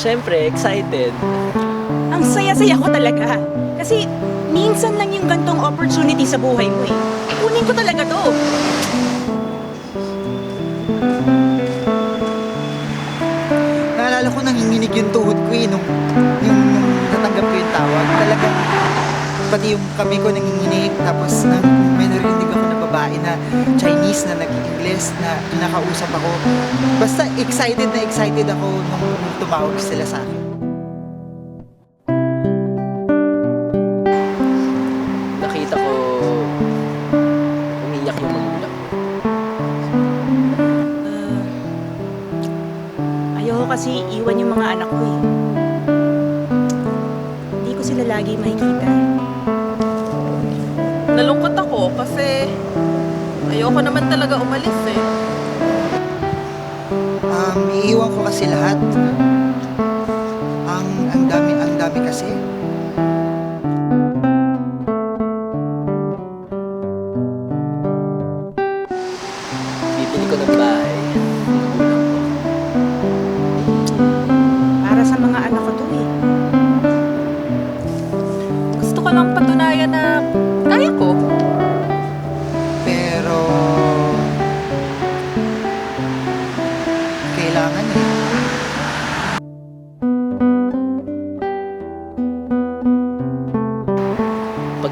Siyempre, excited. Ang saya-saya ko talaga. Kasi minsan lang yung gantong opportunity sa buhay mo eh. Kunin ko talaga to. Naalala ko nanginginig yung tuhod ko eh, nung, yung, nung natanggap ko yung tawag. Talagang, pati yung kami ko nanginginig, tapos nang, babae na Chinese na nag-English na nakausap ako. Basta excited na excited ako nung, nung tumawag sila sa akin. Nakita ko umiyak yung magulang. ko. Ah, ayoko kasi iwan yung mga anak ko eh. Hindi ko sila lagi makikita. Nalungkot ako kasi ayoko naman talaga umalis eh. Um, iiwan ko kasi lahat. Ang, ang dami, ang dami kasi.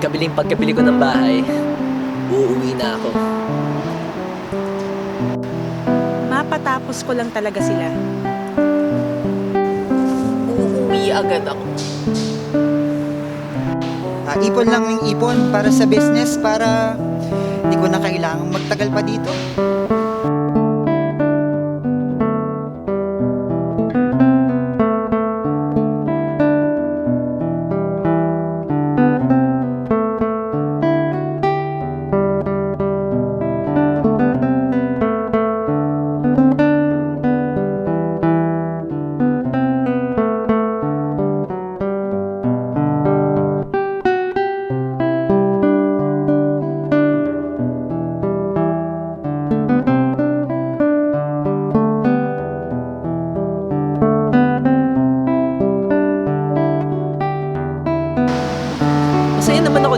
Pagkabiling pagkabili ko ng bahay, uuwi na ako. Mapatapos ko lang talaga sila. Uuwi agad ako. Ah, ipon lang yung ipon para sa business para hindi ko na kailangang magtagal pa dito.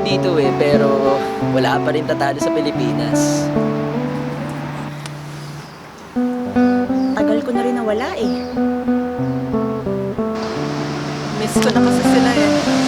Ako dito eh, pero wala pa rin tatalo sa Pilipinas. Tagal ko na rin nawala eh. Miss ko na kasi sila eh.